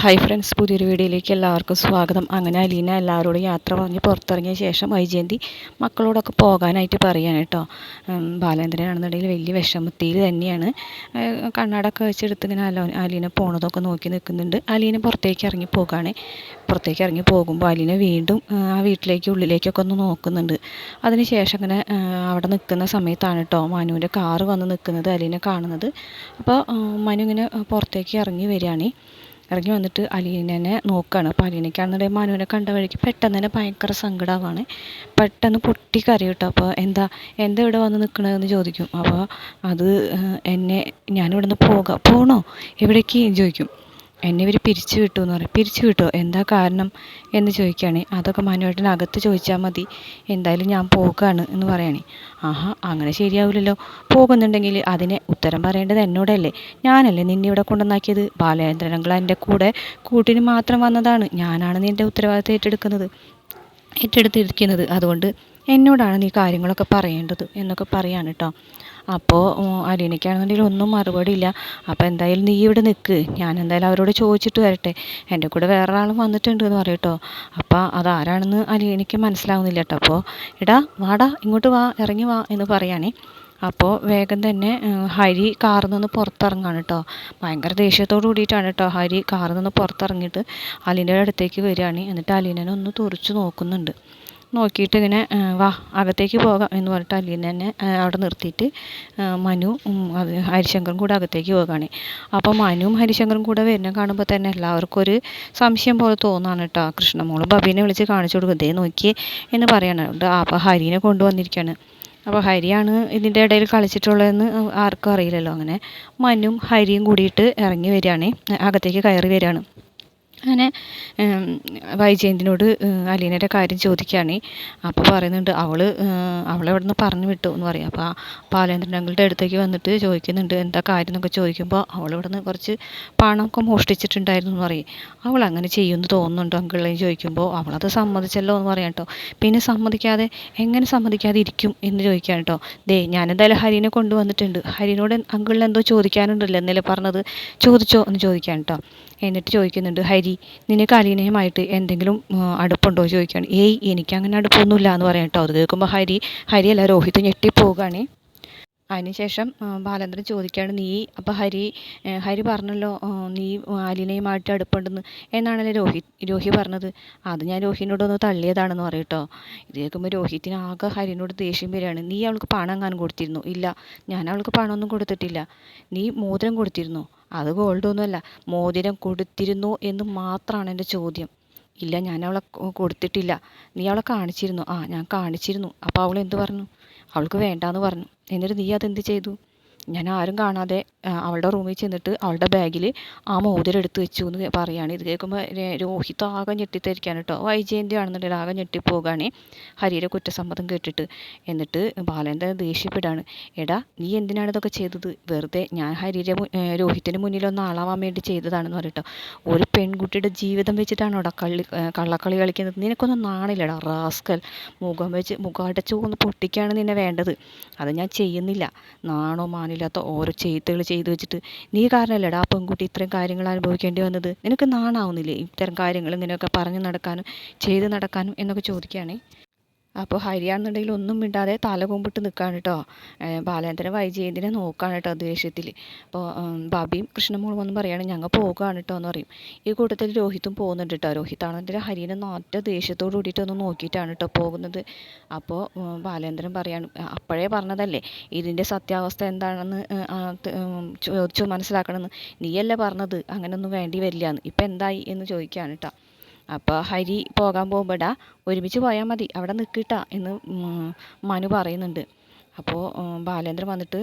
Hi friends പുതിയൊരു വീഡിയോയിലേക്ക് എല്ലാവർക്കും സ്വാഗതം. അങ്ങനെ അലീന എല്ലാവരോടും യാത്ര പറഞ്ഞ് പുറത്തിറങ്ങിയ ശേഷം വൈജയന്തി മക്കളോടൊക്കെ പോകാനായിട്ട് പറയാണ് കേട്ടോ. ബാലേന്ദ്രനാണെന്നുണ്ടെങ്കിൽ വലിയ വിഷമത്തിൽ തന്നെയാണ്. കണ്ണാടൊക്കെ വെച്ചെടുത്ത് ഇങ്ങനെ അലോ അലീന പോണതൊക്കെ നോക്കി നിൽക്കുന്നുണ്ട്. അലീന പുറത്തേക്ക് ഇറങ്ങി പോകുകയാണ് പുറത്തേക്ക് ഇറങ്ങി പോകുമ്പോൾ അലീന വീണ്ടും ആ വീട്ടിലേക്ക് ഉള്ളിലേക്കൊക്കെ ഒന്ന് നോക്കുന്നുണ്ട്. അതിന് ശേഷം ഇങ്ങനെ അവിടെ നിൽക്കുന്ന സമയത്താണ് കേട്ടോ മനുവിന്റെ കാറ് വന്ന് നിൽക്കുന്നത് അലീന കാണുന്നത്. അപ്പോൾ മനു ഇങ്ങനെ പുറത്തേക്ക് ഇറങ്ങി വരികയാണ്. ഇറങ്ങി വന്നിട്ട് അലീനനെ നോക്കുകയാണ് അപ്പോൾ അലീനയ്ക്കാണെന്നുണ്ടെങ്കിൽ മനുവിനെ കണ്ട വഴിക്ക് പെട്ടെന്ന് തന്നെ ഭയങ്കര സങ്കടമാണ് പെട്ടെന്ന് പൊട്ടി കരയും കിട്ടും. അപ്പോൾ എന്താ എന്താ ഇവിടെ വന്ന് നിൽക്കണതെന്ന് ചോദിക്കും. അപ്പോൾ അത് എന്നെ ഞാനിവിടെ നിന്ന് പോകാം. പോകണോ എവിടേക്ക്? ചോദിക്കും. എന്നെ ഇവർ പിരിച്ചു വിട്ടു എന്ന് പറയും. പിരിച്ചു വിട്ടോ? എന്താ കാരണം എന്ന് ചോദിക്കുകയാണ്. അതൊക്കെ മനുവേട്ടൻ അകത്ത് ചോദിച്ചാൽ മതി. എന്തായാലും ഞാൻ പോകുകയാണ് എന്ന് പറയണേ. ആഹാ അങ്ങനെ ശരിയാവില്ലല്ലോ പോകുന്നുണ്ടെങ്കിൽ അതിന് ഉത്തരം പറയേണ്ടത് എന്നോടല്ലേ. ഞാനല്ലേ നിന്നെ ഇവിടെ കൊണ്ടുവന്നാക്കിയത്? ബാലചന്ദ്രനങ്ങൾ എന്റെ കൂടെ കൂട്ടിന് മാത്രം വന്നതാണ്. ഞാനാണ് നിന്റെ ഉത്തരവാദിത്തം ഏറ്റെടുക്കുന്നത്. ഏറ്റെടുത്തിരിക്കുന്നത്. അതുകൊണ്ട് എന്നോടാണ് നീ കാര്യങ്ങളൊക്കെ പറയേണ്ടത് എന്നൊക്കെ പറയാണ് കേട്ടോ അപ്പോൾ അലീനയ്ക്കാണെന്നുണ്ടെങ്കിൽ ഒന്നും മറുപടി ഇല്ല അപ്പോൾ എന്തായാലും നീ ഇവിടെ നിൽക്ക് ഞാൻ എന്തായാലും അവരോട് ചോദിച്ചിട്ട് വരട്ടെ. എന്റെ കൂടെ വേറെ ആളും വന്നിട്ടുണ്ട് എന്ന് പറയും അപ്പോൾ അതാരാണെന്ന് അലീനയ്ക്ക് മനസ്സിലാവുന്നില്ല കേട്ടോ അപ്പോൾ എടാ വാടാ ഇങ്ങോട്ട് വാ ഇറങ്ങി വാ എന്ന് പറയുകയാണേ അപ്പോൾ വേഗം തന്നെ ഹരി കാറിൽ നിന്ന് പുറത്തിറങ്ങാണ് കേട്ടോ ഭയങ്കര ദേഷ്യത്തോട് കൂടിയിട്ടാണ് കേട്ടോ ഹരി കാറിൽ നിന്ന് പുറത്തിറങ്ങിയിട്ട് അലീനയുടെ അടുത്തേക്ക് വരികയാണ്. എന്നിട്ട് അലീനനെ ഒന്ന് തുറച്ച് നോക്കുന്നുണ്ട്. നോക്കിയിട്ട് ഇങ്ങനെ വാ അകത്തേക്ക് പോകാം എന്ന് പറഞ്ഞിട്ട് അലീനനെ തന്നെ അവിടെ നിർത്തിയിട്ട് മനു അത് ഹരിശങ്കറും കൂടെ അകത്തേക്ക് പോകുകയാണ് അപ്പോൾ മനുവും ഹരിശങ്കറും കൂടെ വരുന്ന കാണുമ്പോൾ തന്നെ എല്ലാവർക്കും ഒരു സംശയം പോലെ തോന്നാണ് കേട്ടോ കൃഷ്ണമോൾ ബബീനെ വിളിച്ച് കാണിച്ചു കൊടുക്കും. ദേ നോക്കി എന്ന് പറയണ. അപ്പോൾ ഹരിനെ കൊണ്ടുവന്നിരിക്കുകയാണ് അപ്പോൾ ഹരിയാണ് ഇതിന്റെ ഇടയിൽ കളിച്ചിട്ടുള്ളതെന്ന് ആർക്കും അറിയില്ലല്ലോ. അങ്ങനെ മനും ഹരിയും കൂടിയിട്ട് ഇറങ്ങി വരികയാണ്. അകത്തേക്ക് കയറി വരികയാണ്. അങ്ങനെ വൈജയന്തിനോട് അലീനയുടെ കാര്യം ചോദിക്കുകയാണ്. അപ്പോൾ പറയുന്നുണ്ട് അവൾ അവളെ അവിടെ നിന്ന് പറഞ്ഞു വിട്ടു എന്ന് പറയും. അപ്പോൾ ആ ബാലേന്ദ്രൻ അങ്കിളുടെ അടുത്തേക്ക് വന്നിട്ട് ചോദിക്കുന്നുണ്ട് എന്താ കാര്യം എന്നൊക്കെ ചോദിക്കുമ്പോൾ അവൾ ഇവിടെ നിന്ന് കുറച്ച് പണമൊക്കെ മോഷ്ടിച്ചിട്ടുണ്ടായിരുന്നു എന്ന് പറയും. അവൾ അങ്ങനെ ചെയ്യുമെന്ന് തോന്നുന്നുണ്ടോ അങ്കിളേയും ചോദിക്കുമ്പോൾ അവളത് സമ്മതിച്ചല്ലോ എന്ന് പറയാം കേട്ടോ. പിന്നെ സമ്മതിക്കാതെ എങ്ങനെ സമ്മതിക്കാതെ ഇരിക്കും എന്ന് ചോദിക്കാൻ കേട്ടോ. ദേ ഞാനെന്തായാലും ഹരിനെ കൊണ്ടുവന്നിട്ടുണ്ട്. ഹരിനോട് അങ്കിളിനെന്തോ ചോദിക്കാനുണ്ടല്ലോ എന്നല്ലേ പറഞ്ഞത്? ചോദിച്ചോ എന്ന് ചോദിക്കാൻ കേട്ടോ. എന്നിട്ട് ചോദിക്കുന്നുണ്ട് ഹരി നിനക്ക് അലീനയുമായിട്ട് എന്തെങ്കിലും അടുപ്പുണ്ടോ ചോദിക്കുകയാണ്. ഏയ് എനിക്കങ്ങനെ അടുപ്പമൊന്നുമില്ല എന്ന് പറയാം കേട്ടോ. അത് കേൾക്കുമ്പോൾ ഹരി ഹരിയല്ല രോഹിത് ഞെട്ടിപ്പോവുകയാണ്. അതിനുശേഷം ബാലേന്ദ്രൻ ചോദിക്കുകയാണ് നീ അപ്പോൾ ഹരി ഹരി പറഞ്ഞല്ലോ നീ അലീനയുമായിട്ട് അടുപ്പുണ്ടെന്ന്? എന്നാണല്ലോ രോഹിത് രോഹി പറഞ്ഞത്. അത് ഞാൻ രോഹിനോടൊന്ന് തള്ളിയതാണെന്ന് പറയും കേട്ടോ ഇത് കേൾക്കുമ്പോൾ രോഹിത്തിന് ആകെ ഹരിനോട് ദേഷ്യം വരികയാണ്. നീ അവൾക്ക് പണം എങ്ങാനും കൊടുത്തിരുന്നു? ഇല്ല. ഞാൻ അവൾക്ക് പണമൊന്നും കൊടുത്തിട്ടില്ല. നീ മോതിരം കൊടുത്തിരുന്നു. അത് ഗോൾഡൊന്നുമല്ല മോതിരം കൊടുത്തിരുന്നു എന്ന് മാത്രമാണ് എന്റെ ചോദ്യം. ഇല്ല ഞാൻ അവളെ കൊടുത്തിട്ടില്ല. നീ അവളെ കാണിച്ചിരുന്നു. ആ ഞാൻ കാണിച്ചിരുന്നു. അപ്പോൾ അവൾ എന്ത് പറഞ്ഞു? അവൾക്ക് വേണ്ടാന്ന് പറഞ്ഞു. എന്നിട്ട് നീ അതെന്ത് ചെയ്തു? ഞാൻ ആരും കാണാതെ അവളുടെ റൂമിൽ ചെന്നിട്ട് അവളുടെ ബാഗിൽ ആ മോതിരം എടുത്ത് വെച്ചു എന്ന് പറയുകയാണ് ഇത് കേൾക്കുമ്പോൾ രോഹിത് ആകെ ഞെട്ടിത്തിരിക്കുകയാണ് കേട്ടോ. വൈജയന്തി ആണെന്നുണ്ടെങ്കിൽ ആകെ ഞെട്ടിപ്പോകാണ് ഹരിയുടെ കുറ്റസമ്മതം കേട്ടിട്ട്. എന്നിട്ട് ബാലേന്ദ്രൻ ദേഷ്യപ്പെടാണ്. എടാ നീ എന്തിനാണ് ഇതൊക്കെ ചെയ്തത്? വെറുതെ ഞാൻ ഹരിയുടെ രോഹിത്തിന് മുന്നിൽ ഒന്ന് ആളാവാൻ വേണ്ടി ചെയ്തതാണെന്ന് പറയട്ടോ. ഒരു പെൺകുട്ടിയുടെ ജീവിതം വെച്ചിട്ടാണോ അവിടെ കള്ളി കള്ളക്കളി കളിക്കുന്നത്? നിനക്കൊന്നും നാണില്ലടാ റാസ്കൽ. മുഖം വെച്ച് മുഖം അടച്ചു ഒന്ന് പൊട്ടിക്കാണ് നിന്നെ വേണ്ടത്. അത് ഞാൻ ചെയ്യുന്നില്ല. നാണോ മാനില്ലാത്ത ഓരോ ചെയ്ത്തുകൾ ചെയ്തു വെച്ചിട്ട് നീ കാരണമല്ലേടാ ആ പെൺകുട്ടി ഇത്രയും കാര്യങ്ങൾ അനുഭവിക്കേണ്ടി വന്നത്? നിനക്ക് നാണാവുന്നില്ലേ ഇത്തരം കാര്യങ്ങൾ ഇങ്ങനെയൊക്കെ പറഞ്ഞു നടക്കാനും ചെയ്തു നടക്കാനും എന്നൊക്കെ ചോദിക്കുകയാണേ? അപ്പോൾ ഹരിയാണെന്നുണ്ടെങ്കിൽ ഒന്നും മിണ്ടാതെ തല കൊമ്പിട്ട് നിൽക്കുകയാണ് കേട്ടോ ബാലേന്ദ്രൻ വൈജയന്തിനെ നോക്കുകയാണ് കേട്ടോ ദേഷ്യത്തിൽ അപ്പോൾ ബാബിയും കൃഷ്ണമോളും ഒന്നും പറയാണ് ഞങ്ങൾ പോകുകയാണ് കേട്ടോ എന്ന് പറയും. ഈ കൂട്ടത്തിൽ രോഹിത്തും പോകുന്നുണ്ട് കേട്ടോ രോഹിത്താണെന്നുണ്ടെങ്കിൽ ഹരിനെ നാറ്റ ദേഷ്യത്തോട് കൂടിയിട്ട് ഒന്ന് നോക്കിയിട്ടാണ് കേട്ടോ പോകുന്നത്. അപ്പോൾ ബാലേന്ദ്രൻ പറയാണ് അപ്പോഴേ പറഞ്ഞതല്ലേ? ഇതിന്റെ സത്യാവസ്ഥ എന്താണെന്ന് ചോദിച്ചു മനസ്സിലാക്കണമെന്ന് നീയല്ലേ പറഞ്ഞത്? അങ്ങനെയൊന്നും വേണ്ടി വരില്ല എന്ന് ഇപ്പം എന്തായി? എന്ന് ചോദിക്കുകയാണ് കേട്ടോ അപ്പോൾ ഹരി പോകാൻ പോകുമ്പോടാ ഒരുമിച്ച് പോയാൽ മതി. അവിടെ നിൽക്കിട്ടാ എന്ന് മനു പറയുന്നുണ്ട്. അപ്പോൾ ബാലേന്ദ്രൻ വന്നിട്ട്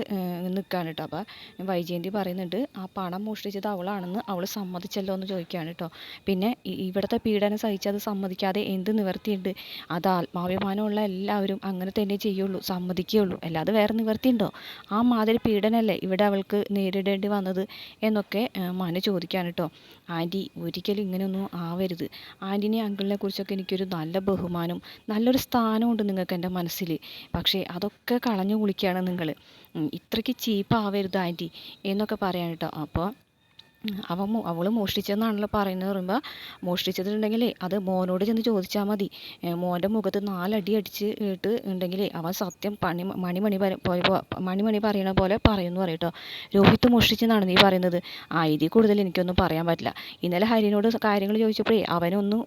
നിൽക്കുകയാണ് കേട്ടോ അപ്പോൾ വൈജയന്തി പറയുന്നുണ്ട് ആ പണം മോഷ്ടിച്ചത് അവളാണെന്ന് അവൾ സമ്മതിച്ചല്ലോ എന്ന് ചോദിക്കുകയാണ് കേട്ടോ പിന്നെ ഇവിടുത്തെ പീഡനം സഹിച്ചത് സമ്മതിക്കാതെ എന്ത് നിവർത്തിയുണ്ട്? അത് ആത്മാഭിമാനമുള്ള എല്ലാവരും അങ്ങനെ തന്നെ ചെയ്യുള്ളൂ സമ്മതിക്കുകയുള്ളൂ. അല്ലാതെ വേറെ നിവർത്തിയുണ്ടോ? ആ മാതിരി പീഡനമല്ലേ ഇവിടെ അവൾക്ക് നേരിടേണ്ടി വന്നത്? എന്നൊക്കെ മനു ചോദിക്കുകയാണ് കേട്ടോ ആന്റി ഒരിക്കലും ഇങ്ങനെയൊന്നും ആവരുത്. ആന്റിനെ അങ്കിളിനെ കുറിച്ചൊക്കെ എനിക്കൊരു നല്ല ബഹുമാനം നല്ലൊരു സ്ഥാനമുണ്ട് നിങ്ങൾക്ക് എന്റെ മനസ്സിൽ പക്ഷേ അതൊക്കെ കളഞ്ഞു കുളിക്കുകയാണ് നിങ്ങൾ. ഇത്രയ്ക്ക് ചീപ്പാവരുത് ആന്റി എന്നൊക്കെ പറയാൻ കേട്ടോ. അപ്പോൾ അവൻ അവൾ മോഷ്ടിച്ചെന്നാണല്ലോ പറയുന്നത്. പറയുമ്പോൾ മോഷ്ടിച്ചിട്ടുണ്ടെങ്കിലേ അത് മോനോട് ചെന്ന് ചോദിച്ചാൽ മതി. മോന്റെ മുഖത്ത് നാലടി അടിച്ച് ഇട്ട് ഉണ്ടെങ്കിലേ അവൻ സത്യം പണി മണിമണി മണിമണി പറയണ പോലെ പറയുമെന്ന് പറയും കേട്ടോ. രോഹിത്ത് മോഷ്ടിച്ചെന്നാണ് നീ പറയുന്നത്. ആ ഇതിൽ കൂടുതൽ എനിക്കൊന്നും പറയാൻ പറ്റില്ല. ഇന്നലെ ഹരിനോട് കാര്യങ്ങൾ ചോദിച്ചപ്പോഴേ അവനൊന്നും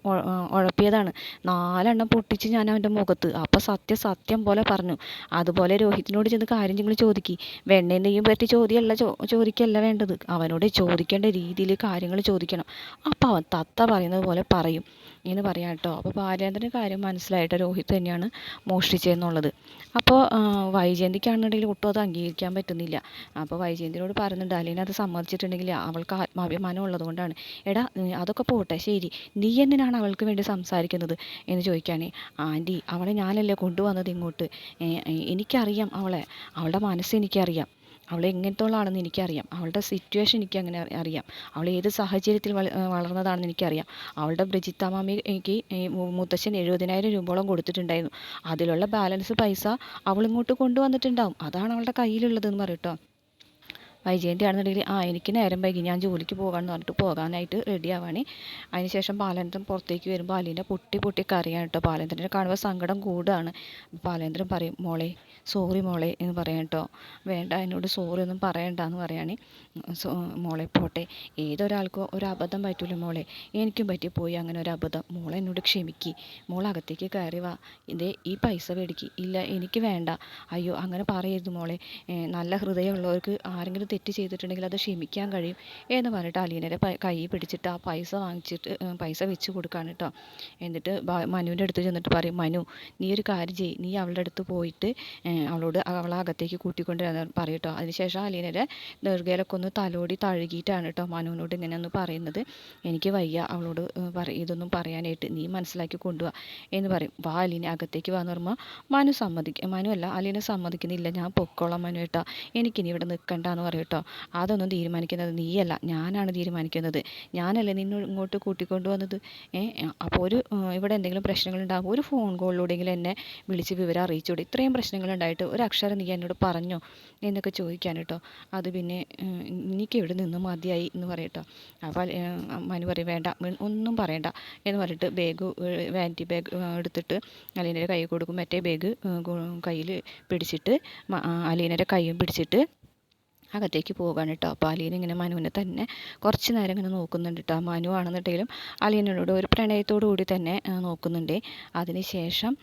ഉഴപ്പിയതാണ് നാലെണ്ണം പൊട്ടിച്ച് ഞാൻ അവന്റെ മുഖത്ത്. അപ്പോൾ സത്യം സത്യം പോലെ പറഞ്ഞു. അതുപോലെ രോഹിത്തിനോട് ചെന്ന് കാര്യങ്ങൾ ചോദിക്കി. വെണ്ണേനെയും പറ്റി ചോദ്യമല്ല ചോദിക്കല്ല വേണ്ടത്. അവനോട് ചോദിക്കേണ്ട രീതിയിൽ കാര്യങ്ങൾ ചോദിക്കണം. അപ്പോൾ അവൻ തത്ത പറയുന്നത് പോലെ പറയും. എന്ന് പറയാം കേട്ടോ. അപ്പോൾ ബാലേന്ദ്രന്റെ കാര്യം മനസ്സിലായിട്ട് രോഹിത് തന്നെയാണ് മോഷ്ടിച്ചതെന്നുള്ളത്. അപ്പോൾ വൈജയന്തിക്കാണെന്നുണ്ടെങ്കിൽ ഒട്ടും അത് അംഗീകരിക്കാൻ പറ്റുന്നില്ല. അപ്പോൾ വൈജയന്തിനോട് പറയുന്നുണ്ട് അലീന അത് സമ്മതിച്ചിട്ടുണ്ടെങ്കിൽ അവൾക്ക് ആത്മാഭിമാനം ഉള്ളതുകൊണ്ടാണ്. എടാ അതൊക്കെ പോട്ടെ ശരി. നീ എന്തിനാണ് അവൾക്ക് വേണ്ടി സംസാരിക്കുന്നത്? എന്ന് ചോദിക്കുകയാണെ. ആന്റി അവളെ ഞാനല്ലേ കൊണ്ടുവന്നത് ഇങ്ങോട്ട്? എനിക്കറിയാം അവളെ. അവളുടെ മനസ്സ് എനിക്കറിയാം. അവൾ എങ്ങനത്തെ ആളാണെന്ന് എനിക്കറിയാം. അവളുടെ സിറ്റുവേഷൻ എനിക്ക് അങ്ങനെ അറിയാം. അവൾ ഏത് സാഹചര്യത്തിൽ വളർന്നതാണെന്ന് എനിക്കറിയാം. അവളുടെ ബ്രിജിത്ത മാമിക്ക് മുത്തശ്ശൻ എഴുപതിനായിരം രൂപയോളം കൊടുത്തിട്ടുണ്ടായിരുന്നു. അതിലുള്ള ബാലൻസ് പൈസ അവൾ ഇങ്ങോട്ട് കൊണ്ടുവന്നിട്ടുണ്ടാവും. അതാണ് അവളുടെ കയ്യിലുള്ളതെന്ന് പറയട്ടോ വൈജയന്തി ആണെന്നുണ്ടെങ്കിൽ ആ എനിക്ക് നേരം വൈകി ഞാൻ ജോലിക്ക് പോകാമെന്ന് പറഞ്ഞിട്ട് പോകാനായിട്ട് റെഡി ആവാണേ. അതിനുശേഷം ബാലേന്ദ്രൻ പുറത്തേക്ക് വരുമ്പോൾ അലീന്റെ പൊട്ടി പൊട്ടി കറിയാണ് കേട്ടോ ബാലേന്ദ്രനെ കാണുമ്പോൾ സങ്കടം കൂടുകയാണ് ബാലേന്ദ്രൻ പറയും മോളെ സോറി മോളെ എന്ന് പറയാം കേട്ടോ. വേണ്ട എന്നോട് സോറി ഒന്നും പറയണ്ട എന്ന് പറയാണ് മോളെ പോട്ടെ. ഏതൊരാൾക്കോ ഒരു അബദ്ധം പറ്റൂല മോളെ. എനിക്കും പറ്റിപ്പോയി അങ്ങനെ ഒരു അബദ്ധം. മോളെ എന്നോട് ക്ഷമിക്ക്. മോളകത്തേക്ക് കയറി വാ. ഇതേ ഈ പൈസ മേടിക്ക്. ഇല്ല എനിക്ക് വേണ്ട. അയ്യോ അങ്ങനെ പറയരുത് മോളെ. നല്ല ഹൃദയമുള്ളവർക്ക് ആരെങ്കിലും തെറ്റ് ചെയ്തിട്ടുണ്ടെങ്കിൽ അത് ക്ഷമിക്കാൻ കഴിയും എന്ന് പറഞ്ഞിട്ട് അലീനയുടെ കൈ പിടിച്ചിട്ട് ആ പൈസ വാങ്ങിച്ചിട്ട് പൈസ വെച്ച് കൊടുക്കുകയാണ് കേട്ടോ. എന്നിട്ട് മനുവിന്റെ അടുത്ത് ചെന്നിട്ട് പറയും മനു നീ ഒരു കാര്യം ചെയ്യ്. നീ അവളുടെ അടുത്ത് പോയിട്ട് അവളോട് അവളെ അകത്തേക്ക് കൂട്ടിക്കൊണ്ട് വരാൻ പറയും കേട്ടോ അതിനുശേഷം അലീനയുടെ ദുർഗയിലൊക്കെ ഒന്ന് തലോടി തഴുകിയിട്ടാണ് കേട്ടോ മനുവിനോട് ഇങ്ങനെ ഒന്ന് പറയുന്നത്. എനിക്ക് വയ്യ അവളോട് പറ ഇതൊന്നും പറയാനായിട്ട് നീ മനസ്സിലാക്കി കൊണ്ടുവാ എന്ന് പറയും. വാ അലീന അകത്തേക്ക് വാന്ന് പറയുമ്പോൾ മനു സമ്മതിക്കും മനു അല്ല അലീന സമ്മതിക്കുന്നില്ല. ഞാൻ പൊക്കോളാം മനു കേട്ടോ എനിക്കിനി ഇവിടെ നിൽക്കണ്ട എന്ന് പറയും കേട്ടോ അതൊന്നും തീരുമാനിക്കുന്നത് നീയല്ല ഞാനാണ് തീരുമാനിക്കുന്നത്. ഞാനല്ലേ നിന്നെ ഇങ്ങോട്ട് കൂട്ടിക്കൊണ്ടുവന്നത് വന്നത്? അപ്പോൾ ഒരു ഇവിടെ എന്തെങ്കിലും പ്രശ്നങ്ങൾ ഉണ്ടാകുമ്പോൾ ഒരു ഫോൺ കോളിലൂടെയെങ്കിലും എന്നെ വിളിച്ച് വിവരം അറിയിച്ചുകൂടെ ഇത്രയും പ്രശ്നങ്ങൾ ഉണ്ടായിട്ട് ഒരു അക്ഷരം നീ എന്നോട് പറഞ്ഞോ എന്നൊക്കെ ചോദിക്കാൻ കേട്ടോ. അത് പിന്നെ എനിക്ക് ഇവിടെ നിന്ന് മതിയായി എന്ന് പറയട്ടോ അപ്പോൾ മനു പറയും വേണ്ട ഒന്നും പറയണ്ട എന്ന് പറഞ്ഞിട്ട് ബാഗ് വാനിറ്റി ബാഗ് എടുത്തിട്ട് അലീനയുടെ കൈ കൊടുക്കും. മറ്റേ ബാഗ് കയ്യിൽ പിടിച്ചിട്ട് അലീനയുടെ കൈയും പിടിച്ചിട്ട് അകത്തേക്ക് പോകാണ് കേട്ടോ. അപ്പോൾ അലീന ഇങ്ങനെ മനുവിനെ തന്നെ കുറച്ച് നേരം ഇങ്ങനെ നോക്കുന്നുണ്ട് കേട്ടോ. മനു ആണെന്നുണ്ടെങ്കിലും അലീനോട് ഒരു പ്രണയത്തോടു കൂടി തന്നെ നോക്കുന്നുണ്ട്. അതിന് ശേഷം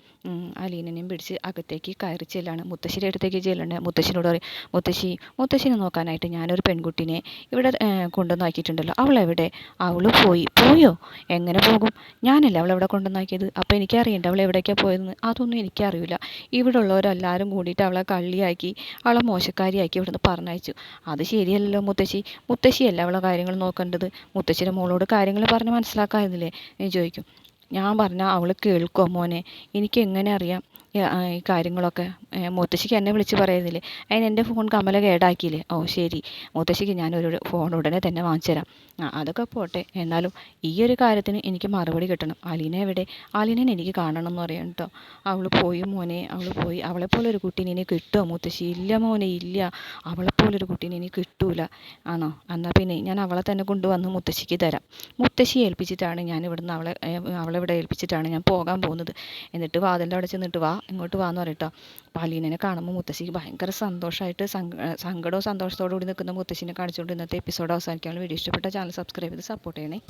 അലീനനെയും പിടിച്ച് അകത്തേക്ക് കയറി ചെല്ലാണ്. മുത്തശ്ശിയുടെ അടുത്തേക്ക് ചെല്ലണേ മുത്തശ്ശിനോട് പറയും മുത്തശ്ശി മുത്തശ്ശിനെ നോക്കാനായിട്ട് ഞാനൊരു പെൺകുട്ടിനെ ഇവിടെ കൊണ്ടുവന്നാക്കിയിട്ടുണ്ടല്ലോ അവൾ എവിടെ അവൾ പോയി. പോയോ? എങ്ങനെ പോകും? ഞാനല്ല അവൾ എവിടെ കൊണ്ടുവന്നാക്കിയത് അപ്പോൾ എനിക്കറിയണ്ട അവൾ എവിടേക്കാണ് പോയതെന്ന്? അതൊന്നും എനിക്കറിയില്ല. ഇവിടെ ഉള്ളവരെല്ലാവരും കൂടിയിട്ട് അവളെ കള്ളിയാക്കി അവളെ മോശക്കാരിയാക്കി ഇവിടുന്ന് പറഞ്ഞയച്ചു. അത് ശരിയല്ലല്ലോ മുത്തശ്ശി. മുത്തശ്ശിയല്ല അവളെ കാര്യങ്ങൾ നോക്കേണ്ടത്? മുത്തശ്ശിയുടെ മോളോട് കാര്യങ്ങൾ പറഞ്ഞ് മനസ്സിലാക്കാമായിരുന്നില്ലേ എന്ന് ചോദിക്കും. ഞാൻ പറഞ്ഞാൽ അവൾ കേൾക്കുമോ മോനെ? എനിക്ക് എങ്ങനെ അറിയാം? ഈ കാര്യങ്ങളൊക്കെ മുത്തശ്ശിക്ക് എന്നെ വിളിച്ച് പറയുന്നില്ലേ? അതിന് എന്റെ ഫോൺ കമല കേടാക്കിയില്ലേ? ഓ ശരി. മുത്തശ്ശിക്ക് ഞാനൊരു ഫോൺ ഉടനെ തന്നെ വാങ്ങിച്ചു തരാം ആ അതൊക്കെ പോട്ടെ. എന്നാലും ഈ ഒരു കാര്യത്തിന് എനിക്ക് മറുപടി കിട്ടണം. അലീന എവിടെ? അലീനെ എനിക്ക് കാണണം എന്ന് പറയാം കേട്ടോ അവൾ പോയി മോനെ അവൾ പോയി. അവളെപ്പോലൊരു കുട്ടീനെ ഇനി കിട്ടുമോ മുത്തശ്ശി? ഇല്ല മോനെ ഇല്ല. അവളെപ്പോലൊരു കുട്ടീനെ ഇനി കിട്ടൂല. ആണോ? എന്നാൽ പിന്നെ ഞാൻ അവളെ തന്നെ കൊണ്ടുവന്ന് മുത്തശ്ശിക്ക് തരാം. മുത്തശ്ശി ഏൽപ്പിച്ചിട്ടാണ് ഞാൻ ഇവിടുന്ന് അവളെ അവളെ ഇവിടെ ഏൽപ്പിച്ചിട്ടാണ് ഞാൻ പോകാൻ പോകുന്നത്. എന്നിട്ട് വാതിലിന്റെ അവിടെ ചെന്നിട്ട് വാ. ഇങ്ങോട്ട് വാന്ന് പറയട്ടോ പാലീനെ കാണുമ്പോൾ മുത്തശ്ശിക്ക് ഭയങ്കര സന്തോഷമായിട്ട് സങ്കടവും സന്തോഷത്തോടു കൂടി നിൽക്കുന്ന മുത്തശ്ശിനെ കാണിച്ചുകൊണ്ട് ഇന്നത്തെ എപ്പിസോഡ് അവസാനിക്കാനുള്ള വീഡിയോ ഇഷ്ടപ്പെട്ട ചാനൽ സബ്സ്ക്രൈബ് ചെയ്ത് സപ്പോർട്ട് ചെയ്യണേ.